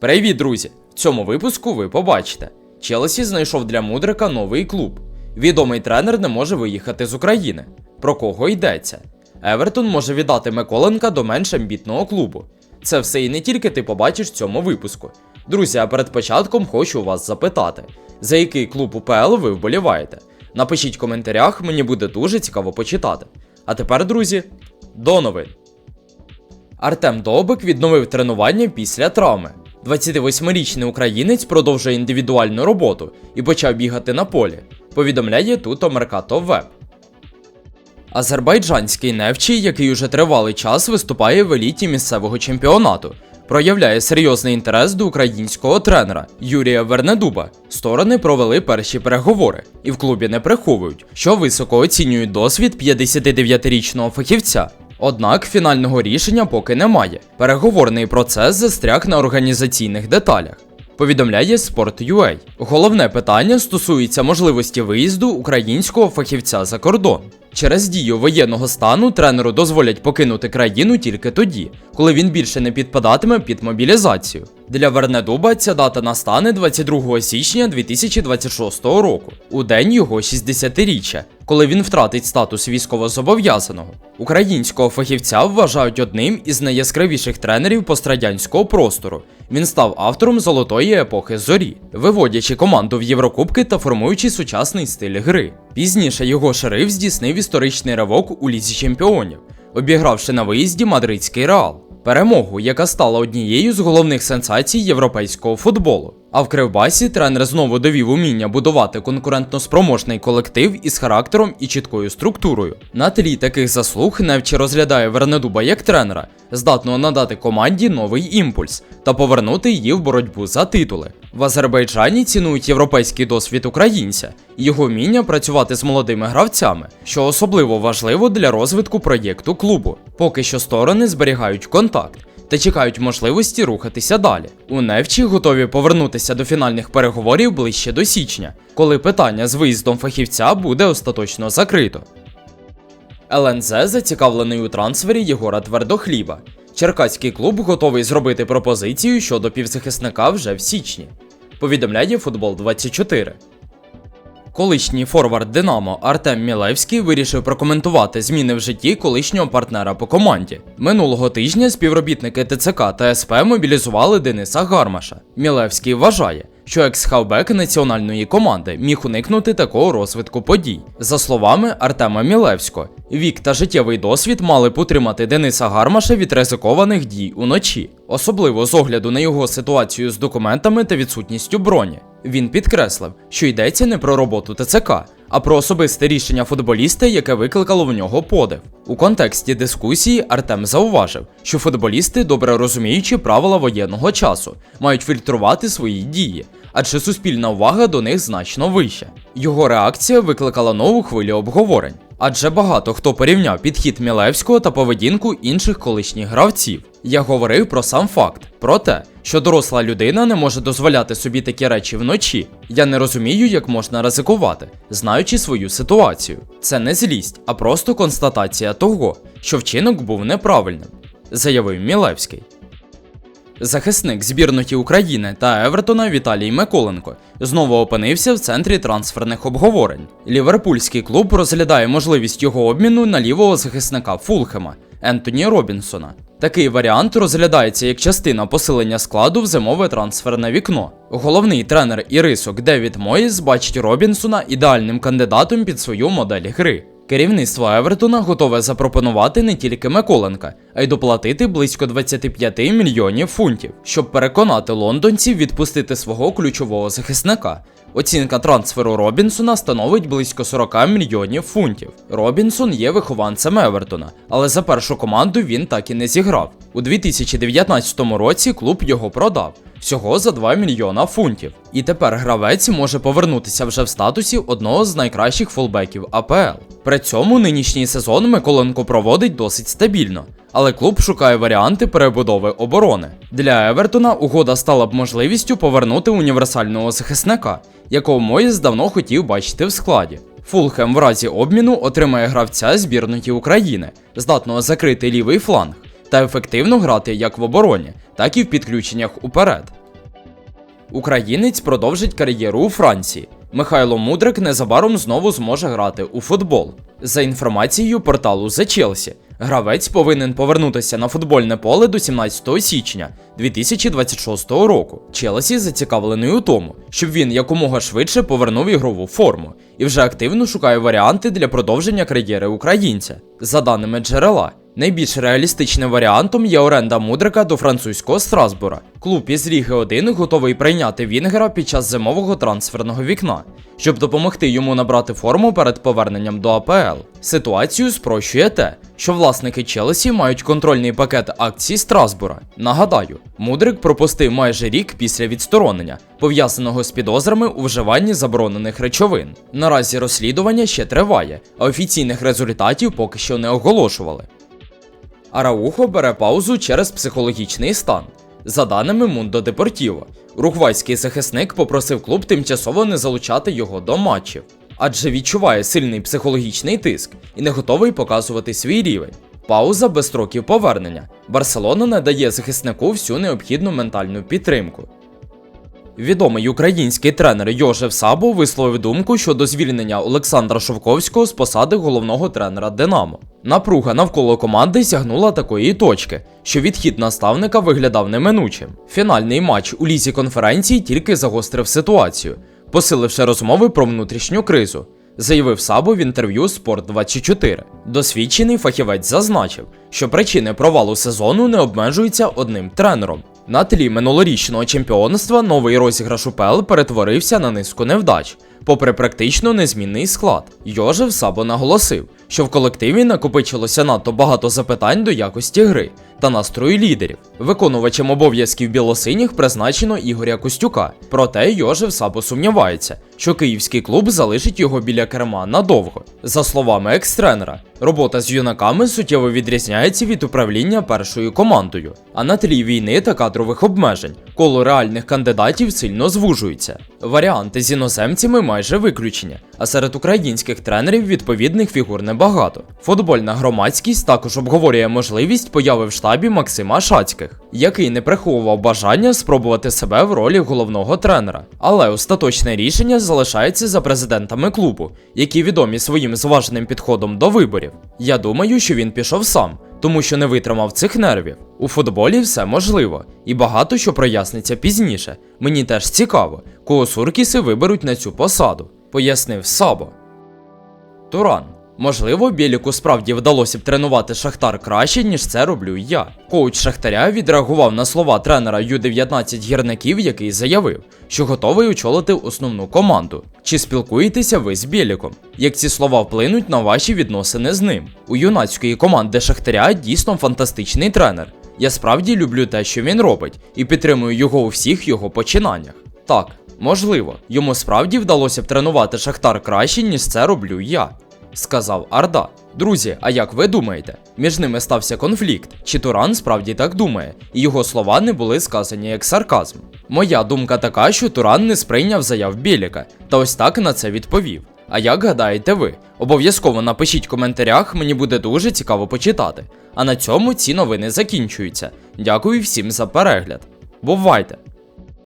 Привіт, друзі! В цьому випуску ви побачите. Челсі знайшов для Мудрика новий клуб. Відомий тренер не може виїхати з України. Про кого йдеться? Евертон може віддати Миколенка до менш амбітного клубу. Це все і не тільки ти побачиш в цьому випуску. Друзі, а перед початком хочу вас запитати, за який клуб УПЛ ви вболіваєте? Напишіть в коментарях, мені буде дуже цікаво почитати. А тепер, друзі, до новин. Артем Довбик відновив тренування після травми. 28-річний українець продовжує індивідуальну роботу і почав бігати на полі. Повідомляє тут Меркато Веб. Азербайджанський Невчий, який уже тривалий час виступає в еліті місцевого чемпіонату, проявляє серйозний інтерес до українського тренера Юрія Вернедуба. Сторони провели перші переговори, і в клубі не приховують, що високо оцінюють досвід 59-річного фахівця. Однак фінального рішення поки немає. Переговорний процес застряг на організаційних деталях. Повідомляє Sport.ua. Головне питання стосується можливості виїзду українського фахівця за кордон. Через дію воєнного стану тренеру дозволять покинути країну тільки тоді, коли він більше не підпадатиме під мобілізацію. Для Вернедуба ця дата настане 22 січня 2026 року, у день його 60-річчя, коли він втратить статус військовозобов'язаного. Українського фахівця вважають одним із найяскравіших тренерів пострадянського простору. Він став автором золотої епохи зорі, виводячи команду в Єврокубки та формуючи сучасний стиль гри. Пізніше його шериф здійснив історичний ривок у лізі чемпіонів, обігравши на виїзді мадридський реал. Перемогу, яка стала однією з головних сенсацій європейського футболу. А в Кривбасі тренер знову довів уміння будувати конкурентноспроможний колектив із характером і чіткою структурою. На тлі таких заслуг Невче розглядає Вернедуба як тренера, здатного надати команді новий імпульс та повернути її в боротьбу за титули. В Азербайджані цінують європейський досвід українця і його вміння працювати з молодими гравцями, що особливо важливо для розвитку проєкту клубу. Поки що сторони зберігають контакт та чекають можливості рухатися далі. У Невчі готові повернутися до фінальних переговорів ближче до січня, коли питання з виїздом фахівця буде остаточно закрито. ЛНЗ зацікавлений у трансфері Єгора Твердохліба. Черкаський клуб готовий зробити пропозицію щодо півзахисника вже в січні. Повідомляє Футбол 24. Колишній форвард Динамо Артем Мілевський вирішив прокоментувати зміни в житті колишнього партнера по команді. Минулого тижня співробітники ТЦК та СП мобілізували Дениса Гармаша. Мілевський вважає, що екс-хавбек національної команди міг уникнути такого розвитку подій. За словами Артема Мілевського, вік та життєвий досвід мали б утримати Дениса Гармаша від ризикованих дій уночі, особливо з огляду на його ситуацію з документами та відсутністю броні. Він підкреслив, що йдеться не про роботу ТЦК, а про особисте рішення футболіста, яке викликало в нього подив. У контексті дискусії Артем зауважив, що футболісти, добре розуміючи правила воєнного часу, мають фільтрувати свої дії, адже суспільна увага до них значно вища. Його реакція викликала нову хвилю обговорень, адже багато хто порівняв підхід Мілевського та поведінку інших колишніх гравців. Я говорив про сам факт, про те, що доросла людина не може дозволяти собі такі речі вночі. Я не розумію, як можна ризикувати, знаючи свою ситуацію. Це не злість, а просто констатація того, що вчинок був неправильним, заявив Мілевський. Захисник збірної України та Евертона Віталій Миколенко знову опинився в центрі трансферних обговорень. Ліверпульський клуб розглядає можливість його обміну на лівого захисника Фулхема Ентоні Робінсона. Такий варіант розглядається як частина посилення складу в зимове трансферне вікно. Головний тренер Ірисок Девід Моїс бачить Робінсона ідеальним кандидатом під свою модель гри. Керівництво Евертона готове запропонувати не тільки Миколенка, а й доплатити близько 25 мільйонів фунтів, щоб переконати лондонців відпустити свого ключового захисника. Оцінка трансферу Робінсона становить близько 40 мільйонів фунтів. Робінсон є вихованцем Евертона, але за першу команду він так і не зіграв. У 2019 році клуб його продав всього за 2 мільйона фунтів. І тепер гравець може повернутися вже в статусі одного з найкращих фулбеків АПЛ. При цьому нинішній сезон Миколенко проводить досить стабільно. Але клуб шукає варіанти перебудови оборони. Для Евертона угода стала б можливістю повернути універсального захисника, якого Моїс давно хотів бачити в складі. Фулхем в разі обміну отримає гравця збірної України, здатного закрити лівий фланг та ефективно грати як в обороні, так і в підключеннях уперед. Українець продовжить кар'єру у Франції. Михайло Мудрик незабаром знову зможе грати у футбол. За інформацією порталу The Chelsea, гравець повинен повернутися на футбольне поле до 17 січня 2026 року. Челсі зацікавлений у тому, щоб він якомога швидше повернув ігрову форму і вже активно шукає варіанти для продовження кар'єри українця. За даними джерела, Найбільш реалістичним варіантом є оренда Мудрика до французького Страсбура. Клуб із Ліги 1 готовий прийняти Вінгера під час зимового трансферного вікна, щоб допомогти йому набрати форму перед поверненням до АПЛ. Ситуацію спрощує те, що власники Челсі мають контрольний пакет акцій Страсбура. Нагадаю, Мудрик пропустив майже рік після відсторонення, пов'язаного з підозрами у вживанні заборонених речовин. Наразі розслідування ще триває, а офіційних результатів поки що не оголошували. Араухо бере паузу через психологічний стан. За даними Мундо Депортіво, уругвайський захисник попросив клуб тимчасово не залучати його до матчів, адже відчуває сильний психологічний тиск і не готовий показувати свій рівень. Пауза без строків повернення. Барселона надає захиснику всю необхідну ментальну підтримку. Відомий український тренер Йожев Сабо висловив думку щодо звільнення Олександра Шовковського з посади головного тренера Динамо. Напруга навколо команди сягнула такої точки, що відхід наставника виглядав неминучим. Фінальний матч у лізі конференції тільки загострив ситуацію, посиливши розмови про внутрішню кризу. Заявив Сабо в інтерв'ю Sport 24 Досвідчений фахівець зазначив, що причини провалу сезону не обмежуються одним тренером. На тлі минулорічного чемпіонства новий розіграш УПЛ перетворився на низку невдач, попри практично незмінний склад. Йожев Сабо наголосив, що в колективі накопичилося надто багато запитань до якості гри та настрою лідерів. Виконувачем обов'язків білосиніх призначено Ігоря Костюка. Проте Йожев Сабо сумнівається, що київський клуб залишить його біля керма надовго. За словами екс-тренера, робота з юнаками суттєво відрізняється від управління першою командою. А на тлі війни та кадрових обмежень коло реальних кандидатів сильно звужується. Варіанти з іноземцями майже виключення, а серед українських тренерів відповідних фігур небагато. Футбольна громадськість також обговорює можливість появи в штабі Максима Шацьких, який не приховував бажання спробувати себе в ролі головного тренера. Але остаточне рішення залишається за президентами клубу, які відомі своїм зваженим підходом до виборів. Я думаю, що він пішов сам, тому що не витримав цих нервів. У футболі все можливо, і багато що проясниться пізніше. Мені теж цікаво, кого суркіси виберуть на цю посаду, пояснив Сабо. Туран. Можливо, Біліку справді вдалося б тренувати Шахтар краще, ніж це роблю я. Коуч Шахтаря відреагував на слова тренера Ю-19 гірників, який заявив, що готовий очолити основну команду. Чи спілкуєтеся ви з Біліком? Як ці слова вплинуть на ваші відносини з ним? У юнацької команди Шахтаря дійсно фантастичний тренер. Я справді люблю те, що він робить, і підтримую його у всіх його починаннях. Так, можливо, йому справді вдалося б тренувати Шахтар краще, ніж це роблю я сказав Арда. Друзі, а як ви думаєте? Між ними стався конфлікт, чи Туран справді так думає, і його слова не були сказані як сарказм. Моя думка така, що Туран не сприйняв заяв Біліка, та ось так на це відповів. А як гадаєте ви? Обов'язково напишіть в коментарях, мені буде дуже цікаво почитати. А на цьому ці новини закінчуються. Дякую всім за перегляд. Бувайте!